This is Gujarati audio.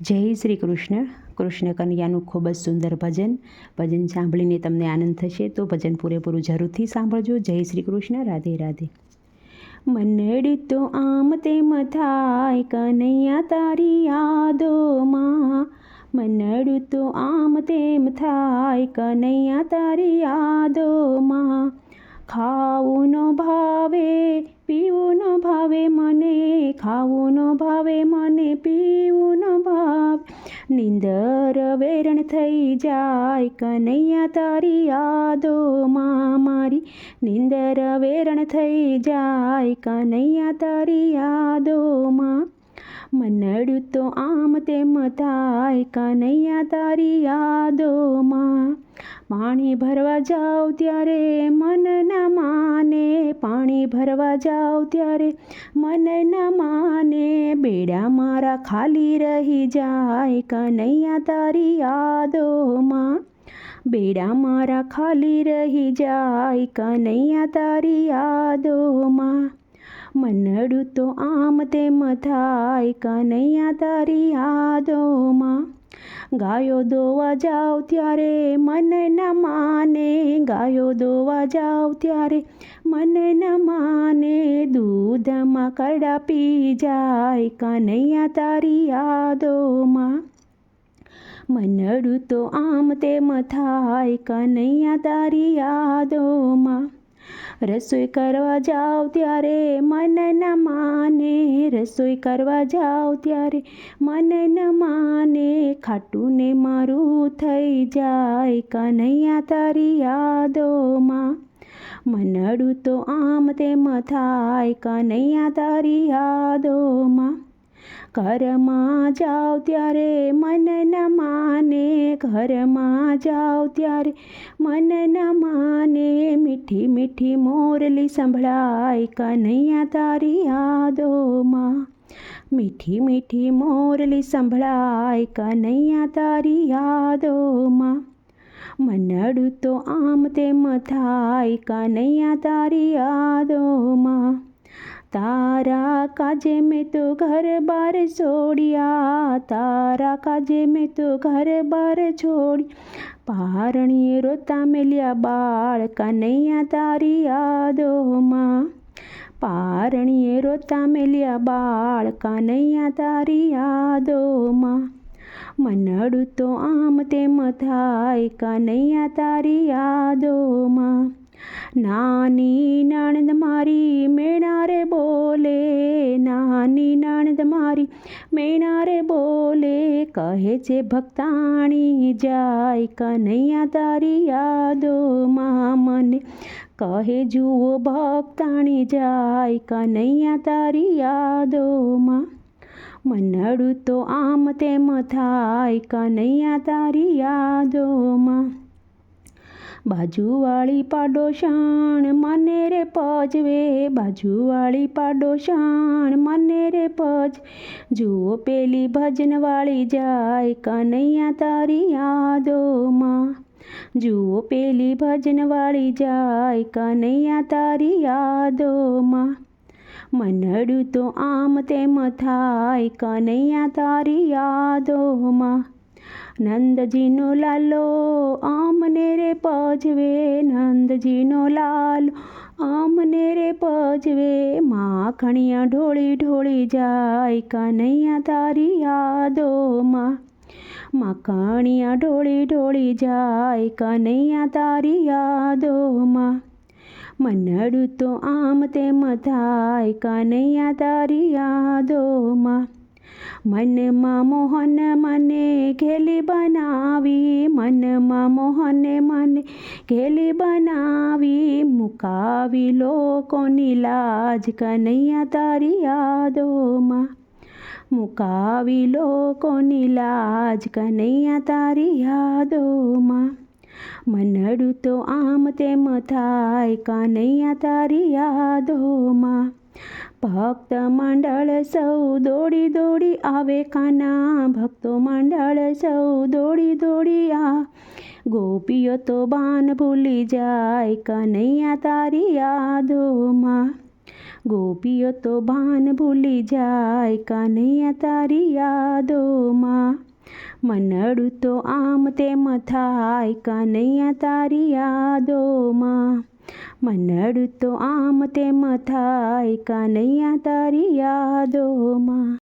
જય શ્રી કૃષ્ણ. કૃષ્ણ કનૈયાનું ખૂબ જ સુંદર ભજન. ભજન સાંભળીને તમને આનંદ થશે તો ભજન પૂરેપૂરું જરૂરથી સાંભળજો. જય શ્રી કૃષ્ણ. રાધે રાધે. મનડું તો આમ તેમ થાય, કનૈયા તારી યાદોમાં. મનડું તો આમ તેમ થાય, કનૈયા તારી યાદોમાં. ખાવું ન ભાવે પીવું ન ભાવે મને ખાવું ન ભાવે મને ભાવે નિંદર વેરણ થઈ જાય કનૈયા તારી યાદોમાં મારી. નિંદર વેરણ થઈ જાય કનૈયા તારી યાદોમાં મનડ્યું તો આમ તેમ થાય કનૈયા તારી યાદોમાં પાણી ભરવા જાઓ ત્યારે મન ના માને, પાણી ભરવા જાઓ ત્યારે મન ના માને. બેડા મારા ખાલી રહી જાય કનૈયા તારી યાદોમાં. બેડા મારા ખાલી રહી જાય કનૈયા તારી યાદોમાં. મનડું તો આમ તેમ થાય કનૈયા તારી યાદોમાં. ગાયો દોવા જાઓ ત્યારે મન ન માને. ગાયો દોવા જાઓ ત્યારે મન ન માને. દૂધમાં કરડા પી જાય કનૈયા તારી યાદોમાં. મનડું તો આમ તેમ થાય કનૈયા તારી યાદોમાં. રસોઈ કરવા જાઓ ત્યારે મન ન માને. રસોઈ કરવા જાઓ ત્યારે મન ન માને. ખાટું ને મારું થઈ જાય કનૈયા તારી યાદોમાં. મનડું તો આમ તેમ થાય કનૈયા તારી યાદોમાં. ઘરમાં જાઓ ત્યારે મન ન માને. ઘરમાં જાઓ ત્યારે મન ન માને. મીઠી મીઠી મોરલી સંભળાય કનૈયા તારી યાદોમાં. મીઠી મીઠી મોરલી સંભળાય કનૈયા તારી યાદોમાં. મનડું તો આમ તેમ થાય કનૈયા તારી યાદોમાં. તારા કાજે મેં તો ઘર બાર છોડ્યા તારા કાજે મેં તો ઘર બાર છોડી પારણીએ રોતા મેલ્યા બાળ કનૈયા તારી યાદોમાં. પારણીએ રોતા મેલ્યા બાળ કનૈયા તારી યાદોમાં. મનડું તો આમ તેમ થાય કનૈયા તારી યાદોમાં. નાની નણંદ મારી મેણારે બોલે, નાની નણંદ મારી મેણારે બોલે, કહે છે ભક્તાણી જાય કનૈયા તારી યાદોમાં મને. કહે જુઓ ભક્તાણી જાય કનૈયા તારી યાદોમાં. મનડું તો આમ તેમ થાય કનૈયા તારી યાદોમાં. બાજુવાળી પાડોશાણ મને રે પજવે બાજુવાળી પાડોશાણ મને રે પજ. જુઓ પેલી ભજનવાળી જાય કનૈયા તારી યાદોમાં. જુઓ પેલી ભજનવાળી જાય કનૈયા તારી યાદોમાં. મનડું તો આમ તેમ થાય કનૈયા તારી યાદોમાં. નંદજીનો લાલો આમને રે પજવે નંદજીનો લાલો આમને રે પજવે માખણિયા ઢોળી ઢોળી જાય કનૈયા તારી યાદોમાં માખણિયા ઢોળી ઢોળી જાય કનૈયા તારી યાદોમાં મનડું તો આમ તેમ થાય કનૈયા તારી યાદોમાં મનમાં મોહન મને ઘેલી બનાવી મનમાં મોહને મને ઘેલી બનાવી, મુકાવી લોકોની લાજ કનૈયા તારી યાદોમાં. મુકાવી લોકોની લાજ કનૈયા તારી યાદોમાં. મનડું તો આમ તેમ થાય કનૈયા તારી યાદોમાં. ભક્ત મંડળ સૌ દોડી દોડી આવે કાના. ભક્તો મંડળ સૌ દોડી દોડી આ. ગોપીઓ તો બાન ભૂલી જાય, કનૈયા તારી યાદોમાં. ગોપીઓ તો ભાન ભૂલી જાય, કનૈયા તારી યાદોમાં. મનડું તો આમ તેમ થાય, કનૈયા તારી યાદોમાં. મનડું તો આમ તેમ થાય કાનૈયા તારી યાદોમાં.